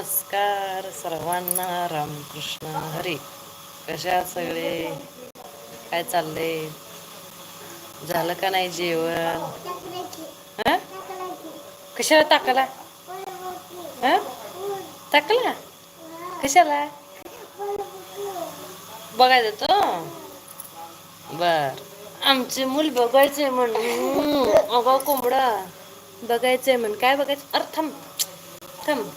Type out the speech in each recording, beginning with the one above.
नमस्कार सर्वांना रामकृष्ण हरी. कशा सगळे? काय चाललंय? झालं का नाही जेवण? हा? कशाला टाकला? टाकला? कशाला? बघायचं तो? बर. आमचे मूल बघायचंय म्हण अगं कोंबडा. बघायचंय म्हण. काय बघायचं? अरे थांब. थांब.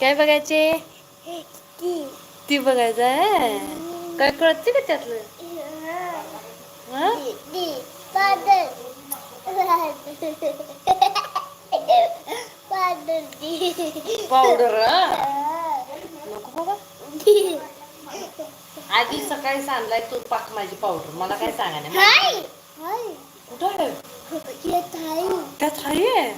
काय बघायचे? ती बघायचं काय कळते का त्यातलं? हा? पावडर? नको बाबा. आधी सकाळी सांगलाय तू पाक माझी पावडर मला काय सांगा नाही. कुठं आहे? त्यात आहे?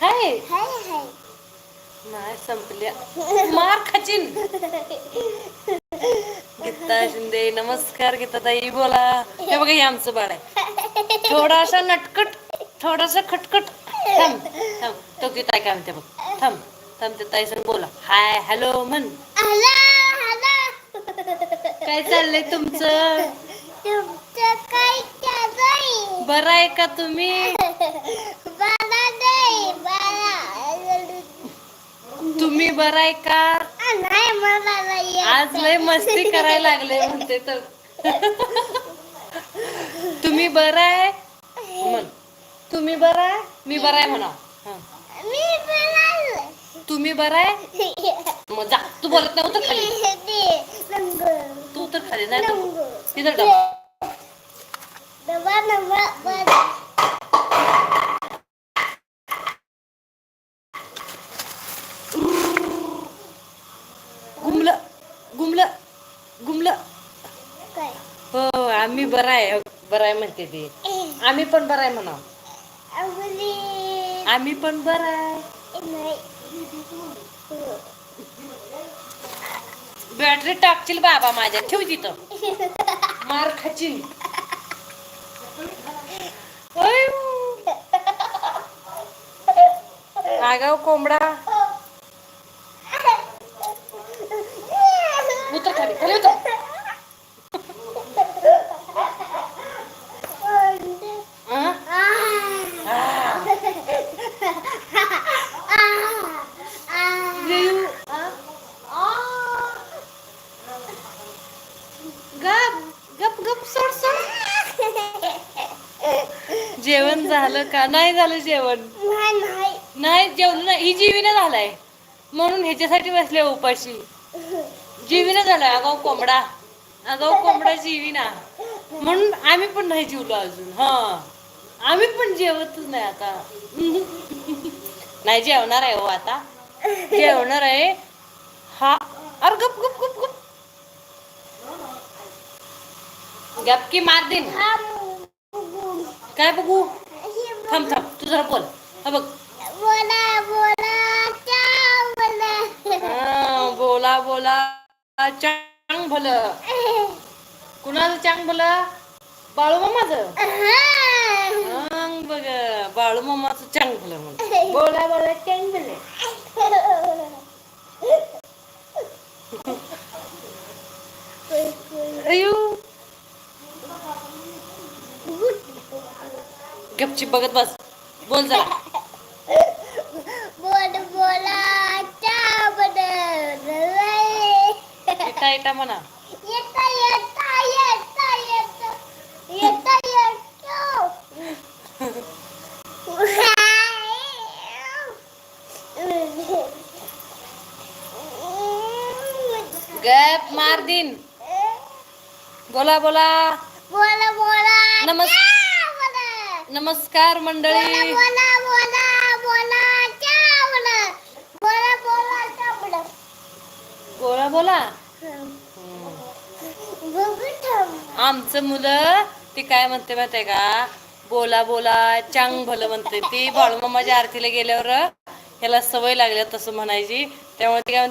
हाय. नाही संपल्या. मार खाचीन. गीता शिंदे नमस्कार गीता ताई बोला. हे बघा हे आमचं बाळ आहे. थोडासा नटकट थोडासा खटखट थांब थांब. तो गीता काय म्हणते बघ. थांब थांब ते ताई संग बोला. हाय हॅलो म्हण. काय चाललंय तुमचं? बरं आहे का तुम्ही? तुम्ही बरं आहे का? नाही मला नाही आज लय मस्ती करायला लागले म्हणते तर. तुम्ही बरं आहे? म्हण. तुम्ही बरं आहे? मी बरं आहे म्हणा. हं. तुम्ही बरं आहे? मग जा. तू बोलत नव्हतं खाली. तू तर खाली. नाही तिथं गुमलं गुमलं काय? हो आम्ही बरं आहे बरं आहे म्हणते ते. आम्ही पण बरं आहे म्हणा आम्ही पण बरं आहे. बॅटरी टाकशील बाबा माझ्या. ठेव तिथं. मार खाचील Ai, vou comprar. झालं का? नाही झालं जेवण. नाही जेवण नाही ही जीवीने झालाय. म्हणून ह्याच्यासाठी बसले उपाशी. जीवीने झालाय. अगाव कोंबडा. अगाव कोंबडा जीवीना. म्हणून आम्ही पण नाही जेवलो अजून. हा. आम्ही पण जेवतच नाही आता. नाही जेवणार आहे हो आता. जेवणार आहे. हा. अरे गप गप गप गप. गप की मार देईन. काय बघू? थांब थांब. तू जरा बोल. हा बघ. बोला बोला बोला हा, बोला बोला. चांग भलं कुणाचं चांग भलं बाळू मामाचं? बघ. बाळू मामाचं चांग भलं बोला बोला चांग भलं गपची बघत बस. बोल जरा. बोल बोला म्हणा. येता येता येता येता. येता येतो. गप मार दिन. बोला बोला. बोला बोला. नमस्- चाव बोला नमस्कार मंडळी. बोला बोला बोला चाव बोला बोला बोला चाव बोला बोला. बोला बघू थांब. आमचं मुलं ती काय म्हणते माहितीये का? बोला बोला चांग भलं म्हणते ती. बाळूमामाच्या आरतीला गेल्यावर ह्याला सवय लागल्या तसं म्हणायची. त्यामुळे ती काय